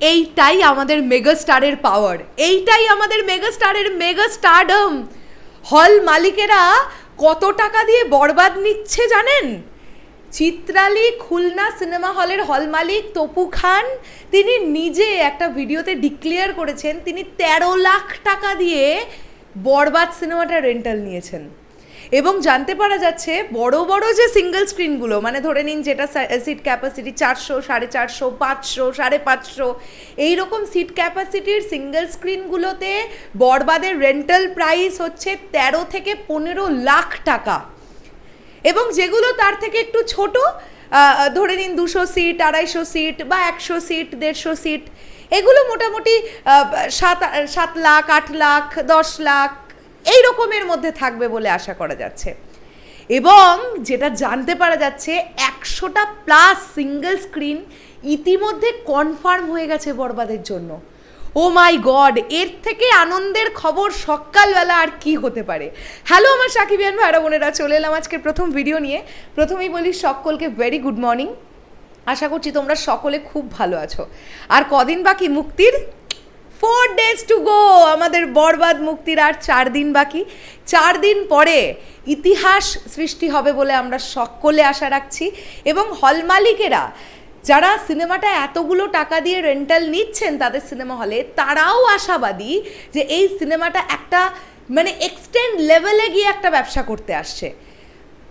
এইটাই আমাদের মেগা স্টারের পাওয়ার এইটাই আমাদের মেগা স্টারের মেগা স্টারডম হল মালিকেরা কত টাকা দিয়ে বরবাদ নিচ্ছে জানেন? চিত্রালি খুলনা সিনেমা হলের হল মালিক তপু খান, তিনি নিজে একটা ভিডিওতে ডিক্লেয়ার করেছেন, তিনি তেরো লাখ টাকা দিয়ে বরবাদ সিনেমাটা রেন্টাল নিয়েছেন। এবং জানতে পারা যাচ্ছে বড় বড় যে সিঙ্গেল স্ক্রিনগুলো মানে ধরে নিন যেটা সিট ক্যাপাসিটি চারশো, সাড়ে চারশো, পাঁচশো, সাড়ে পাঁচশো, এইরকম সিট ক্যাপাসিটির সিঙ্গেল স্ক্রিনগুলোতে বরবাদের রেন্টাল প্রাইস হচ্ছে তেরো থেকে পনেরো লাখ টাকা। এবং যেগুলো তার থেকে একটু ছোট ধরে নিন দুশো সিট আড়াইশো সিট বা একশো সিট দেড়শো সিট এগুলো মোটামুটি সাত সাত লাখ, আট লাখ, দশ লাখ এই রকমের মধ্যে থাকবে বলে আশা করা যাচ্ছে। এবং যেটা জানতে পারা যাচ্ছে, একশোটা প্লাস সিঙ্গেল স্ক্রিন ইতিমধ্যে কনফার্ম হয়ে গেছে বরবাদের জন্য। ও মাই গড, এর থেকে আনন্দের খবর সকালবেলা আর কি হতে পারে? হ্যালো আমার সাকিবিয়ান ভাইরা বোনেরা, চলে এলাম আজকের প্রথম ভিডিও নিয়ে। প্রথমেই বলি, সকলকে ভেরি গুড মর্নিং আশা করছি তোমরা সকলে খুব ভালো আছো। আর কদিন বাকি মুক্তির? ফোর ডেজ টু গো আমাদের বরবাদ মুক্তির আর চার দিন বাকি। চার দিন পরে ইতিহাস সৃষ্টি হবে বলে আমরা সকলে আশা রাখছি। এবং হল মালিকেরা, যারা সিনেমাটা এতগুলো টাকা দিয়ে রেন্টাল নিচ্ছেন তাদের সিনেমা হলে, তারাও আশাবাদী যে এই সিনেমাটা একটা মানে এক্সটেন্ড লেভেলে গিয়ে একটা ব্যবসা করতে আসছে।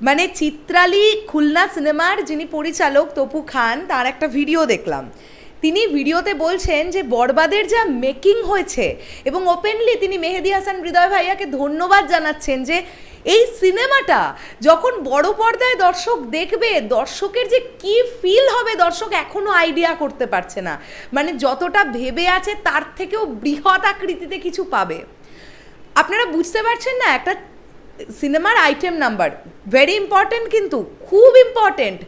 মানে চিত্রালি খুলনা সিনেমার যিনি পরিচালক তপু খান, তার একটা ভিডিও দেখলাম। তিনি ভিডিওতে বলছেন যে বরবাদের যা মেকিং হয়েছে এবং ওপেনলি তিনি মেহেদি হাসান হৃদয় ভাইয়াকে ধন্যবাদ জানাচ্ছেন যে এই সিনেমাটা যখন বড় পর্দায় দর্শক দেখবে, দর্শকের যে কি ফিল হবে দর্শক এখনও আইডিয়া করতে পারছে না। মানে যতটা ভেবে আছে তার থেকেও বৃহৎ আকৃতিতে কিছু পাবে। আপনারা বুঝতে পারছেন না, একটা সিনেমার আইটেম নাম্বার ভেরি ইম্পর্টেন্ট কিন্তু, খুব ইম্পর্টেন্ট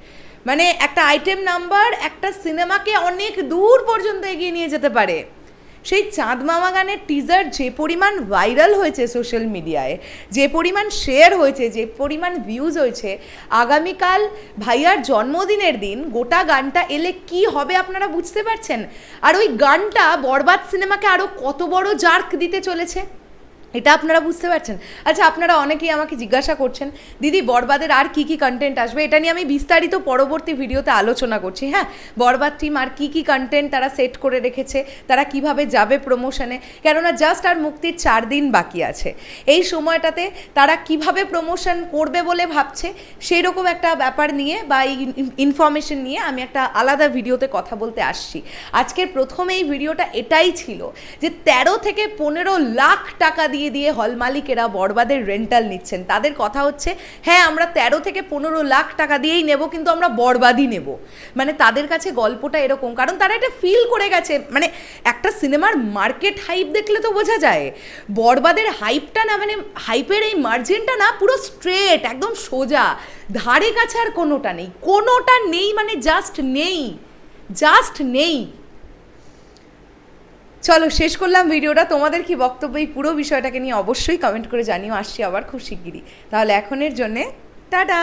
মানে একটা আইটেম নাম্বার একটা সিনেমাকে অনেক দূর পর্যন্ত এগিয়ে নিয়ে যেতে পারে। সেই চাঁদ মামা গানের টিজার যে পরিমাণ ভাইরাল হয়েছে সোশ্যাল মিডিয়ায় যে পরিমাণ শেয়ার হয়েছে, যে পরিমাণ ভিউজ হয়েছে, আগামীকাল ভাইয়ার জন্মদিনের দিন গোটা গানটা এলে কি হবে আপনারা বুঝতে পারছেন? আর ওই গানটা বরবাদ সিনেমাকে আরও কত বড় জার্ক দিতে চলেছে? এটা আপনারা বুঝতে পারছেন। আচ্ছা আপনারা অনেকেই আমাকে জিজ্ঞাসা করছেন, দিদি, বরবাদের আর কি কি কন্টেন্ট আসবে? এটা নিয়ে আমি বিস্তারিত পরবর্তী ভিডিওতে আলোচনা করছি। হ্যাঁ বরবাদ টিম আর কি কি কন্টেন্ট তারা সেট করে রেখেছে, তারা কীভাবে যাবে প্রমোশনে কেননা জাস্ট আর মুক্তির চার দিন বাকি আছে। এই সময়টাতে তারা কীভাবে প্রমোশন করবে বলে ভাবছে সেই রকম একটা ব্যাপার নিয়ে বা এই ইনফরমেশন নিয়ে আমি একটা আলাদা ভিডিওতে কথা বলতে আসছি। আজকের প্রথম এই ভিডিওটা এটাই ছিল যে তেরো থেকে পনেরো লাখ টাকা দিয়ে দিয়ে হল মালিকেরা বরবাদের রেন্টাল নিচ্ছেন। তাদের কথা হচ্ছে হ্যাঁ আমরা তেরো থেকে পনেরো লাখ টাকা দিয়েই নেব, কিন্তু আমরা বরবাদই নেব। মানে তাদের কাছে গল্পটা এরকম, কারণ তারা এটা ফিল করে গেছে। মানে একটা সিনেমার মার্কেট হাইপ দেখলে তো বোঝা যায়। বরবাদের হাইপটা না মানে হাইপের এই মার্জিনটা না, পুরো স্ট্রেট একদম সোজা। ধারে কাছে আর কোনোটা নেই। কোনোটা নেই মানে জাস্ট নেই। জাস্ট নেই। চলো, শেষ করলাম ভিডিওটা। তোমাদের কি বক্তব্য এই পুরো বিষয়টাকে নিয়ে অবশ্যই কমেন্ট করে জানিও। আসছি আবার খুব শিগগিরই। তাহলে এখনের জন্যে টাটা!